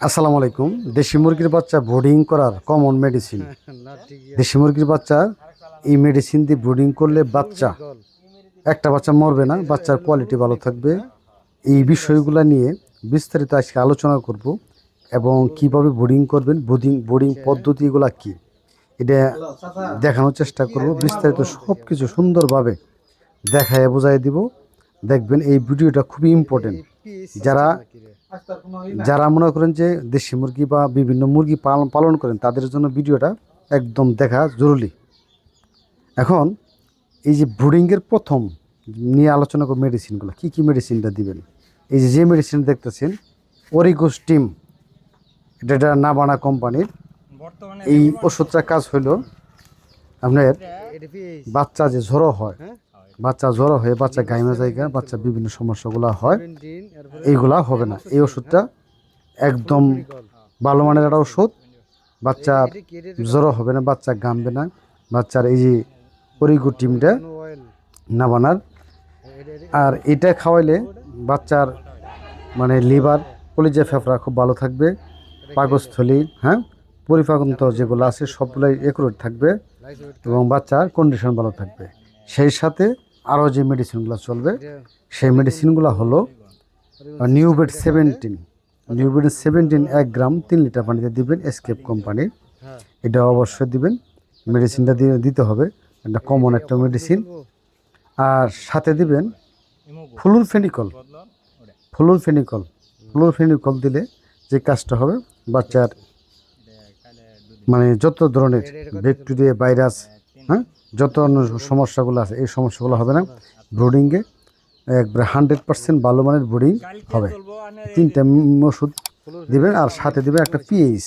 আসসালামু আলাইকুম। দেশি মুরগির বাচ্চা ব্রুডিং করার কমন মেডিসিন দেশি মুরগির বাচ্চা এই মেডিসিন দিয়ে ব্রুডিং করলে বাচ্চা একটা বাচ্চা মরবে না বাচ্চার কোয়ালিটি ভালো থাকবে। এই বিষয়গুলো নিয়ে বিস্তারিত আজকে আলোচনা করব এবং কীভাবে বোর্ডিং করবেন বোর্ডিং বোর্ডিং পদ্ধতিগুলো কি এটা দেখানোর চেষ্টা করব। বিস্তারিত সব কিছু সুন্দরভাবে দেখায় বোঝাই দিব। দেখবেন এই ভিডিওটা খুবই ইম্পর্টেন্ট যারা যারা মনে করেন যে দেশি মুরগি বা বিভিন্ন মুরগি পালন পালন করেন তাদের জন্য ভিডিওটা একদম দেখা জরুরি। এখন এই যে ব্রুডিংয়ের প্রথম নিয়ে আলোচনা করব মেডিসিনগুলো কী কী মেডিসিনটা দিবেন? এই যে যে মেডিসিন দেখতেছেন অরিগোস টিম এটা নাবানা কোম্পানির। এই ওষুধটা কাজ হইল আপনার বাচ্চা যে জ্বর হয়? বাচ্চা জ্বর হয়ে বাচ্চা গাইমা জায়গা বাচ্চা বিভিন্ন সমস্যাগুলো হয়। এইগুলা হবে না। এই ওষুধটা একদম ভালো মানের একটা ওষুধ। বাচ্চার জ্বর হবে না, বাচ্চা গামবে না। বাচ্চার এই যে পরিগু টিমটা না বানার। আর এটা খাওয়াইলে বাচ্চার মানে লিভার, কলিজা ফেফড়া খুব ভালো থাকবে। পাকস্থলী হ্যাঁ? পরিপাকন্ত যেগুলো আছে সবগুলোই একুরেট থাকবে এবং বাচ্চার কন্ডিশন ভালো থাকবে। সেই সাথে আরও যে মেডিসিনগুলো চলবে সেই মেডিসিনগুলো হলো নিউবেট সেভেন্টিন নিউবেট সেভেন্টিন এক গ্রাম তিন লিটার পানিতে দিবেন এসকেপ কোম্পানির এটা অবশ্যই দিবেন। মেডিসিনটা দিয়ে দিতে হবে। এটা কমন একটা মেডিসিন আর সাথে দিবেন ফুলুর ফেনিকল। ফুলুর ফেনিকল। ফুলুর ফেনিকল দিলে যে কাজটা হবে বাচ্চার মানে যত ধরনের ব্যাকটেরিয়া ভাইরাস হ্যাঁ? যত অন্য সমস্যাগুলো আছে, এই সমস্যাগুলো হবে না। ব্রোডিংয়ে একবারে হান্ড্রেড পার্সেন্ট ভালো মানের ব্রোডিং হবে। তিনটা ওষুধ দিবেন আর সাথে দেবেন একটা পিএইচ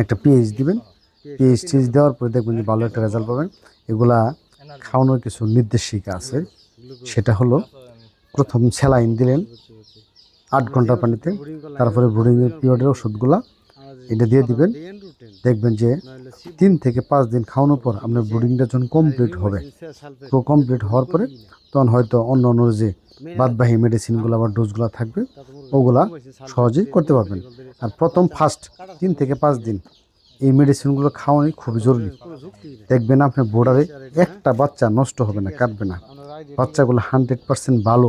একটা পিএইচ দিবেন। পিএইচ টিএইচ দেওয়ার পরে দেখবেন যে ভালো একটা রেজাল্ট পাবেন। এগুলা খাওয়ানোর কিছু নির্দেশিকা আছে। সেটা হলো প্রথম স্যালাইন দিলেন আট ঘণ্টা পানিতে। তারপরে ব্রুডিংয়ের পিরিয়ডের ওষুধগুলা এটা দিয়ে দিবেন। দেখবেন যে তিন থেকে পাঁচ দিন খাওয়ানোর পর আপনার ব্রুডিংটা যখন কমপ্লিট হবে, তো কমপ্লিট হওয়ার পরে তখন হয়তো অন্য অন্য যে বাদবাহী মেডিসিনগুলো বা ডোজগুলো থাকবে, ওগুলা সহজেই করতে পারবেন। আর প্রথম ফার্স্ট তিন থেকে পাঁচ দিন এই মেডিসিনগুলো খাওয়ানো খুবই জরুরি। দেখবেন আপনার বোর্ডারে একটা বাচ্চা নষ্ট হবে না, কাটবে না। বাচ্চাগুলো হান্ড্রেড পার্সেন্ট ভালো,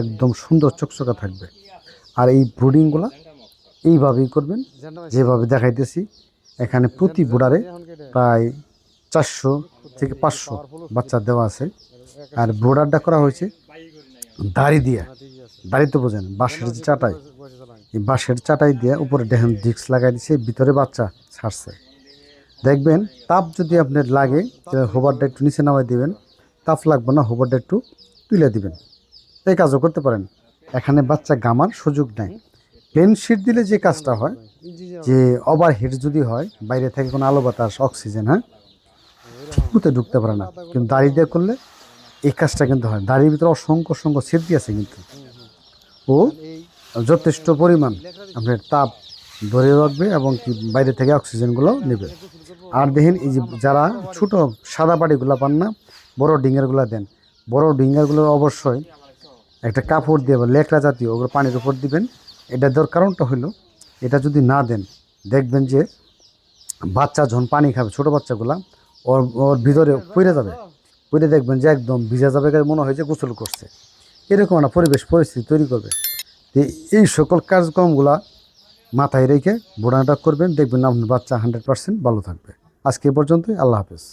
একদম সুন্দর চকচকা থাকবে। আর এই ব্রুডিংগুলো এইভাবেই করবেন, যেভাবে দেখাইতেছি এখানে প্রতি বোর্ডারে প্রায় চারশো থেকে পাঁচশো বাচ্চা দেওয়া আছে। আর বোর্ডারটা করা হয়েছে দাড়ি দিয়ে। দাড়ি তো বোঝেন বাঁশের যে চাটাই। এই বাঁশের চাটাই দিয়ে উপরে ডেহেন ডিক্স লাগাই দিছে ভিতরে বাচ্চা ছাড়ছে। দেখবেন তাপ যদি আপনার লাগে হোবারটা একটু নিচে নামাই দিবেন। তাপ লাগবে না হোবারটা একটু তুলে দিবেন। এই কাজও করতে পারেন। এখানে বাচ্চা গামার সুযোগ নাই। প্লেন শিট দিলে যে কাজটা হয়, যে ওভার হিট যদি হয়, বাইরে থেকে কোনো আলো বাতাস অক্সিজেন হ্যাঁ? ঠিকমতো ঢুকতে পারে না। কিন্তু দাড়ি দিয়ে করলে এই কাজটা কিন্তু হয়। দাড়ির ভিতরে অসংখ্য অসংখ্য সিদ্ধি আছে কিন্তু। ও, যথেষ্ট পরিমাণ আপনার তাপ ধরে রাখবে এবং কি বাইরে থেকে অক্সিজেনগুলো নেবে। আর দেখেন এই যে যারা ছোট সাদা বাড়িগুলো পান না, বড় ডিঙ্গারগুলো দেন, বড় ডিঙ্গারগুলো অবশ্যই একটা কাপড় দিয়ে বা লেকড়া জাতীয় ওগুলো পানির উপর দিবেন। এটা দেওয়ার কারণটা হলো এটা যদি না দেন, দেখবেন যে বাচ্চা যখন পানি খাবে, ছোট বাচ্চাগুলা, ওর ওর ভিতরে পড়ে যাবে। পড়ে দেখবেন যে একদম ভিজা যাবে মনে হয় যে গোসল করছে। এরকম একটা পরিবেশ, পরিস্থিতি তৈরি করবে। তো এই সকল কার্যক্রমগুলা মাথায় রেখে বোড়াটা করবেন। দেখবেন আপনার বাচ্চা হান্ড্রেড পার্সেন্ট ভালো থাকবে। আজকে পর্যন্তই, আল্লাহ হাফেজ।